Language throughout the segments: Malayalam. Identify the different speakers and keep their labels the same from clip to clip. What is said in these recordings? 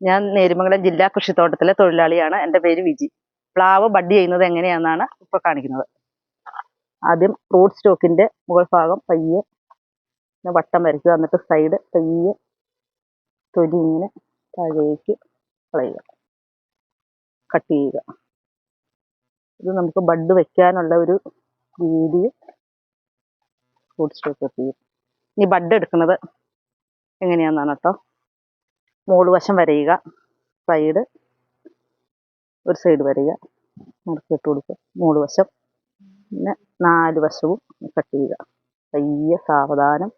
Speaker 1: ഞാൻ നേരുമംഗലം ജില്ലാ കൃഷിത്തോട്ടത്തിലെ തൊഴിലാളിയാണ്. എന്റെ പേര് വിജി. പ്ലാവ് ബഡ് ചെയ്യുന്നത് എങ്ങനെയാണെന്നാണ് ഇപ്പോൾ കാണിക്കുന്നത്. ആദ്യം റൂട്ട് സ്റ്റോക്കിന്റെ മുകൾ ഭാഗം പയ്യെ വട്ടം വരയ്ക്കുക. എന്നിട്ട് സൈഡ് പയ്യെ തൊലി ഇങ്ങനെ താഴേക്ക് കളയുക. കട്ട് ചെയ്യുക. ഇത് നമുക്ക് ബഡ് വെക്കാനുള്ള ഒരു രീതി റൂട്ട് സ്റ്റോക്ക് ചെയ്യും ഇനി ബഡ് എടുക്കുന്നത് എങ്ങനെയാണെന്നാണ് കേട്ടോ? മോൾ വശം വരയുക. സൈഡ് ഒരു സൈഡ് വരയുക. മുറുക്കി ഇട്ട് കൊടുക്കുക. മോൾ വശം. പിന്നെ നാല് വശവും കട്ട് ചെയ്യുക. പയ്യെ സാവധാനം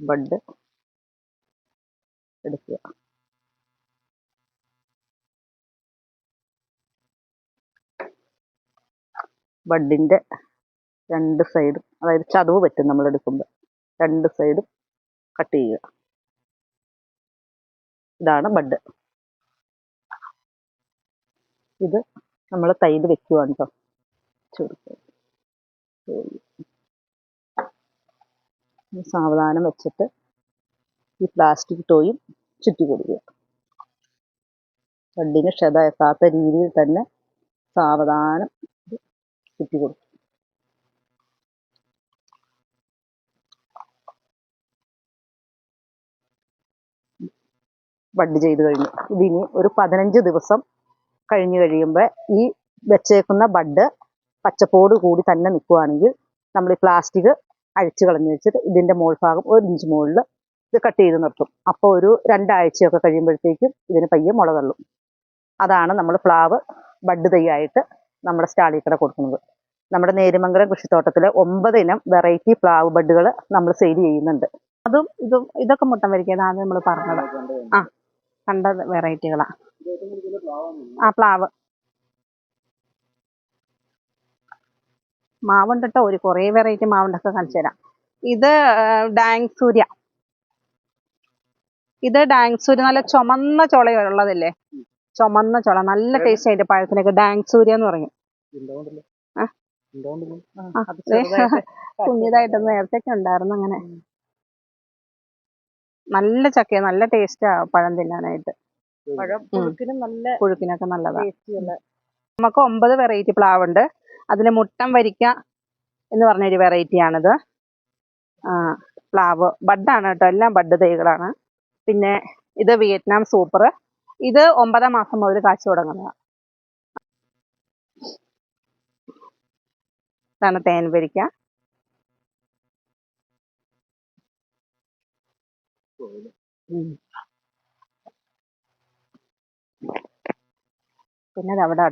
Speaker 1: ബഡ് എടുക്കുക. ബഡിന്റെ രണ്ട് സൈഡും അതായത് ചതവ് പറ്റും നമ്മൾ എടുക്കുമ്പോൾ രണ്ട് സൈഡും കട്ട് ചെയ്യുക. ഇതാണ് ബഡ്. ഇത് നമ്മൾ തൈത് വെക്കുവാണ് കേട്ടോ സാവധാനം വെച്ചിട്ട് ഈ പ്ലാസ്റ്റിക് ടോയും ചുറ്റി കൊടുക്കുക. ബഡിന് ക്ഷത എത്താത്ത രീതിയിൽ തന്നെ സാവധാനം ചുറ്റി കൊടുക്കുക. ബഡ് ചെയ്ത് കഴിഞ്ഞു. ഇതിനി ഒരു പതിനഞ്ച് ദിവസം കഴിഞ്ഞ് കഴിയുമ്പോൾ ഈ വെച്ചേക്കുന്ന ബഡ് പച്ചപ്പോട് കൂടി തന്നെ നിൽക്കുവാണെങ്കിൽ നമ്മൾ ഈ പ്ലാസ്റ്റിക് അഴിച്ചു കളഞ്ഞ് വെച്ചിട്ട് ഇതിന്റെ ഭാഗം ഒരു ഇഞ്ച് മുകളിൽ ഇത് കട്ട് ചെയ്ത് നിർത്തും. അപ്പോൾ ഒരു രണ്ടാഴ്ചയൊക്കെ കഴിയുമ്പോഴത്തേക്കും ഇതിന് പയ്യെ മുള തള്ളും. അതാണ് നമ്മൾ പ്ലാവ് ബഡ് തൈയായിട്ട് നമ്മുടെ സ്റ്റാളിൽ കൂടെ കൊടുക്കുന്നത്. നമ്മുടെ നേരുമംഗലം കൃഷിത്തോട്ടത്തിലെ ഒമ്പത് ഇനം വെറൈറ്റി പ്ലാവ് ബഡുകൾ നമ്മൾ സെയിൽ ചെയ്യുന്നുണ്ട്.
Speaker 2: അതും ഇതും ഇതൊക്കെ മുട്ടം വരിക്കുന്നത് നമ്മൾ പറഞ്ഞത്. ആ. കണ്ട വെറൈറ്റികളാ. ആ പ്ലാവ്. മാവുണ്ട് കേട്ടോ ഒരു കുറേ വെറൈറ്റി മാവുണ്ടൊക്കെ കാണിച്ചു തരാം. ഇത് ഡാങ് സൂര്യ ഇത് ഡാങ് സൂര്യ നല്ല ചുമന്ന ചുളയുള്ളതല്ലേ? ചുമന്ന ചുള നല്ല ടേസ്റ്റ് അതിന്റെ പഴത്തിനൊക്കെ ഡാങ് സൂര്യ എന്ന് പറയും. കുഞ്ഞിതായിട്ടൊന്ന് നേരത്തെ ഒക്കെ ഉണ്ടായിരുന്നു അങ്ങനെ. നല്ല ചക്ക നല്ല ടേസ്റ്റാ പഴം തിന്നാനായിട്ട്.
Speaker 1: പഴം പുഴുക്കിനും നല്ല
Speaker 2: പുഴുക്കിനൊക്കെ നല്ലതാ.
Speaker 1: ടേസ്റ്റി ഉള്ള
Speaker 2: നമുക്ക് ഒമ്പത് വെറൈറ്റി പ്ലാവുണ്ട് അതിൽ മുട്ടം വരിക്ക എന്ന് പറഞ്ഞൊരു വെറൈറ്റിയാണിത് ആ പ്ലാവ്. ബഡാണ് കേട്ടോ എല്ലാം ബഡ് തൈകളാണ്. പിന്നെ ഇത് വിയറ്റ്നാം സൂപ്പർ ഇത് ഒമ്പതാം മാസം മുതൽ കാച്ചു തുടങ്ങുന്നതാണ് ഇതാണ് തേൻ വരിക്ക. ഉം. പിന്നെ ഇത് അവിടെ